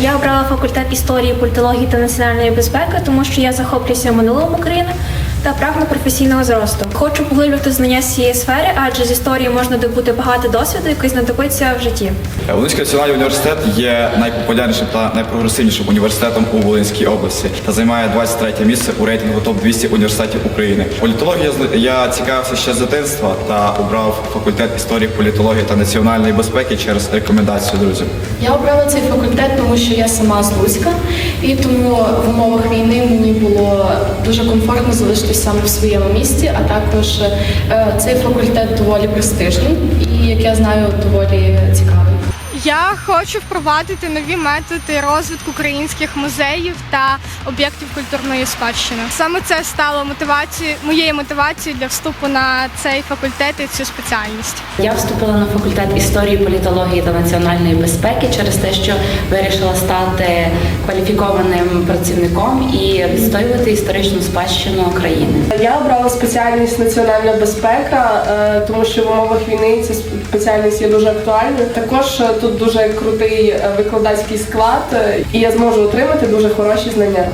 Я обрала факультет історії, політології та національної безпеки, тому що я захоплююся минулим України та прагну професійного зросту. Хочу поглиблювати знання з цієї сфери, адже з історії можна добути багато досвіду, який знадобиться в житті. Волинський національний університет є найпопулярнішим та найпрогресивнішим університетом у Волинській області та займає 23 місце у рейтингу топ 200 університетів України. Політологія я цікавився ще з дитинства та обрав факультет історії, політології та національної безпеки через рекомендацію друзів. Я обрала цей факультет, тому що я сама з Луцька, і тому в умовах війни залишитися саме в своєму місті, а також е, цей факультет доволі престижний і, як я знаю, доволі цікавий. Я хочу впровадити нові методи розвитку українських музеїв та об'єктів культурної спадщини. Саме це стало мотивацією моєю мотивацією для вступу на цей факультет і цю спеціальність. Я вступила на факультет історії, політології та національної безпеки через те, що вирішила стати кваліфікованим працівником і відстоювати історичну спадщину країни. Я обрала спеціальність національна безпека, е, тому що в умовах війни ця спеціальність є дуже актуальною. Також е, дуже крутий е, викладацький склад, е, і я зможу отримати дуже хороші знання.